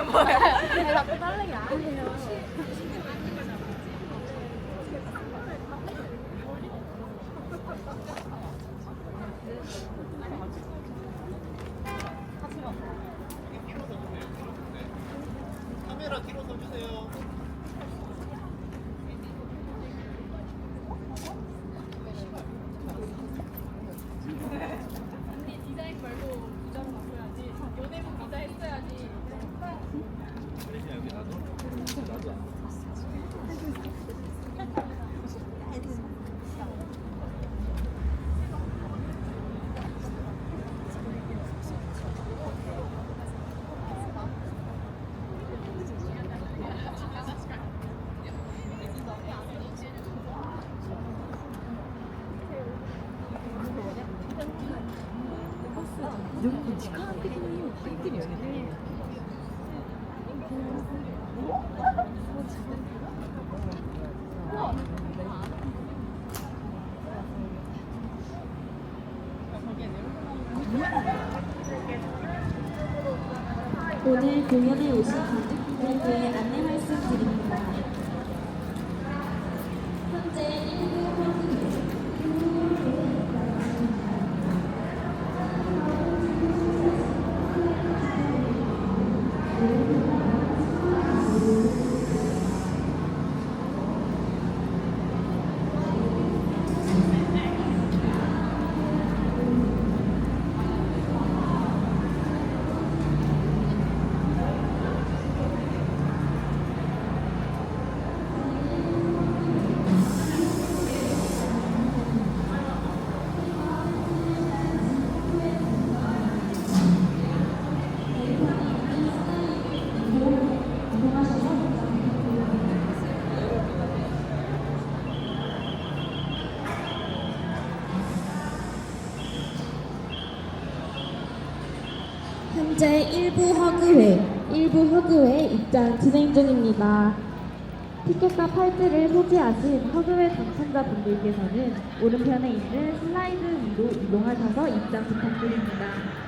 뭐야? 자꾸 딸내기 안 해요. 카메라 뒤로 서주세요. 오늘 공연에 오신 관객분들께 안내 말씀드립니다. 현재 1부 허그회, 1부 허그회 입장 진행 중입니다. 티켓과 팔찌를 소지하신 허그회 당첨자분들께서는 오른편에 있는 슬라이드 위로 이동하셔서 입장 부탁드립니다.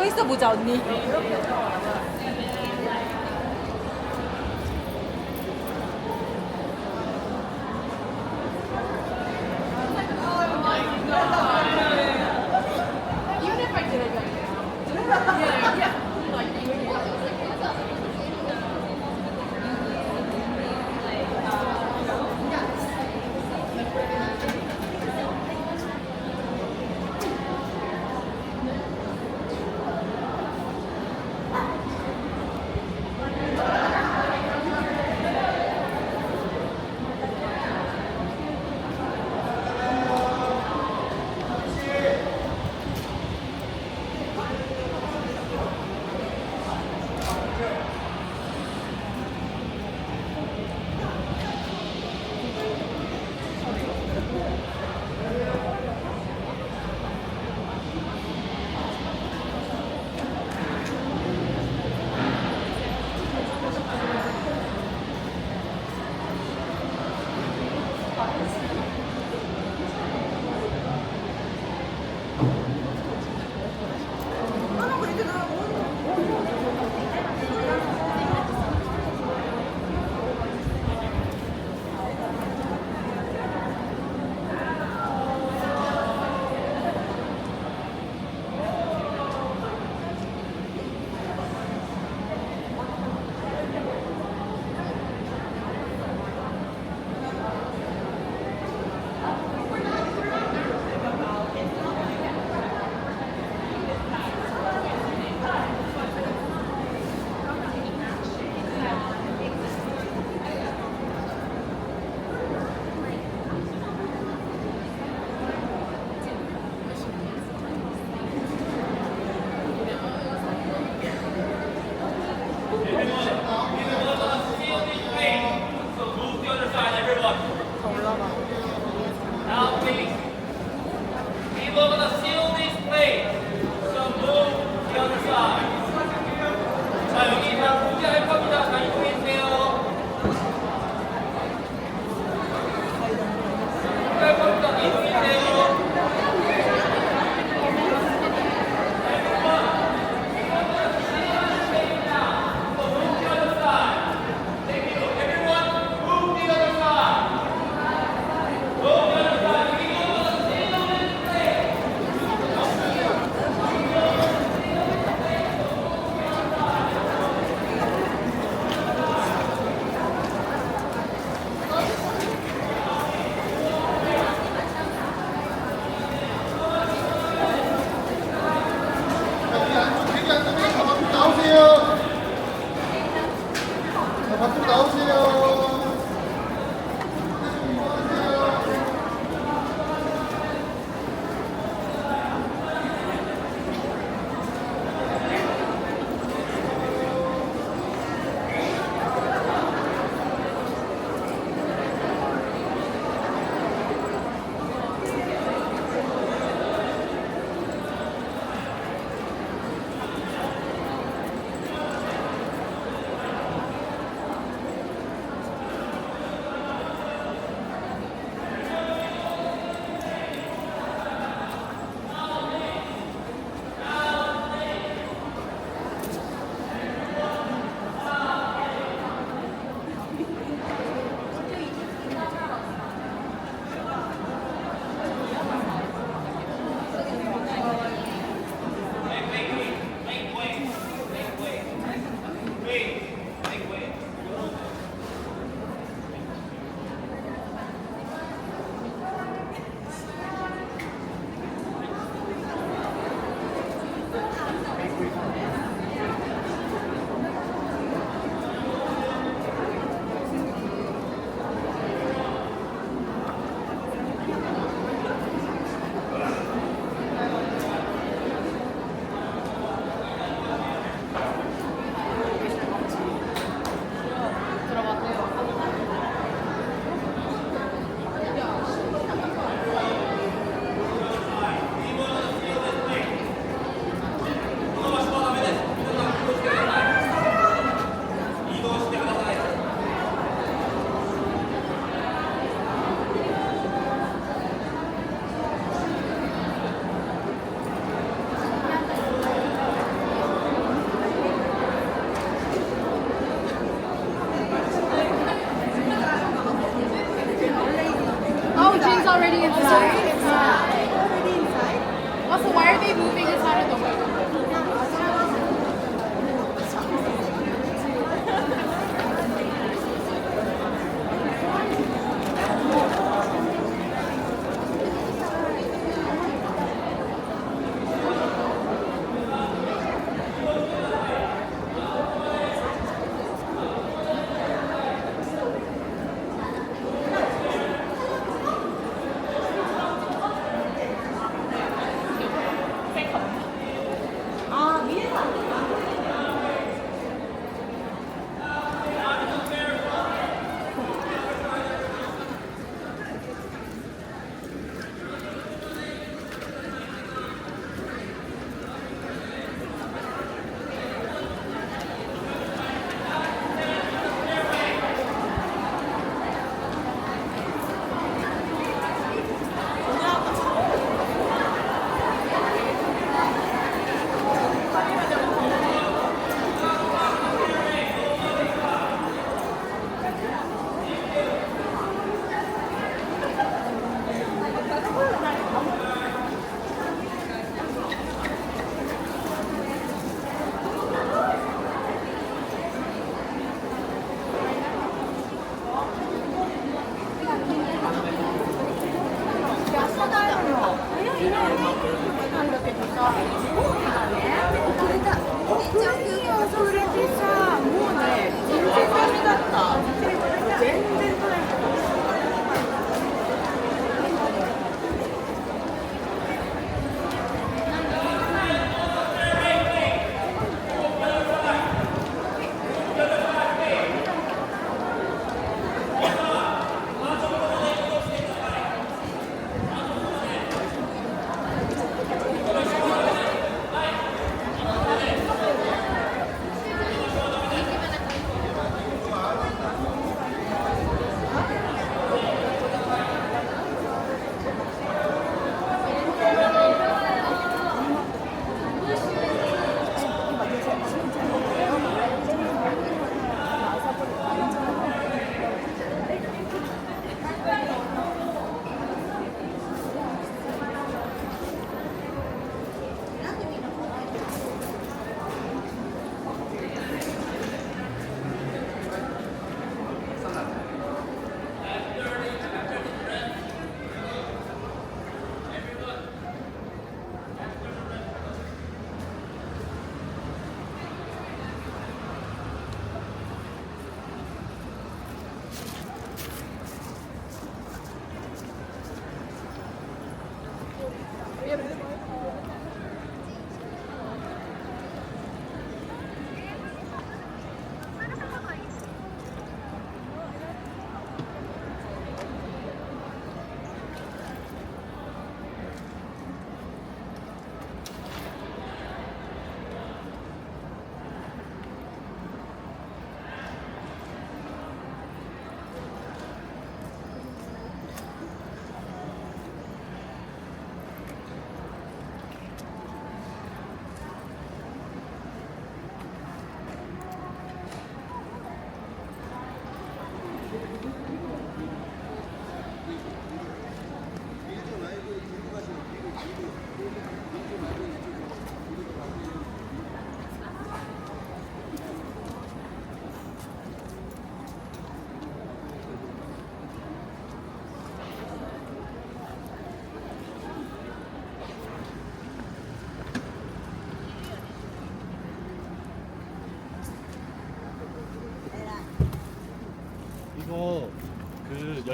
서 있어 보자 언니. Already inside.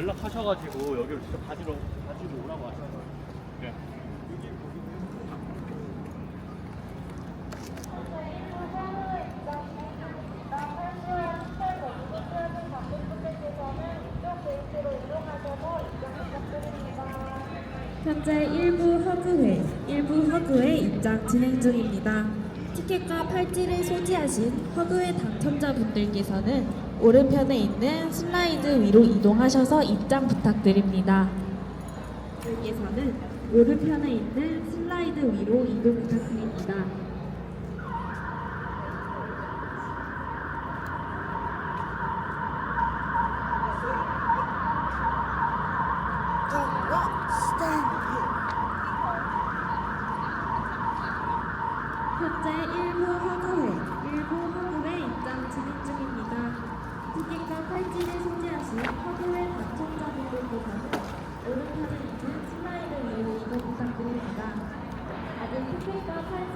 연락하셔가지고 여기로 직접 가지러 가지고 오라고 하셔서 네. 현재 1부 허그회, 1부 허그회 입장 진행 중입니다. 티켓과 팔찌를 소지하신 허그회 당첨자분들께서는 오른편에 있는 슬라이드 위로 이동하셔서 입장 부탁드립니다. 분께서는 오른편에 있는 슬라이드 위로 이동 부탁드립니다. 最高分。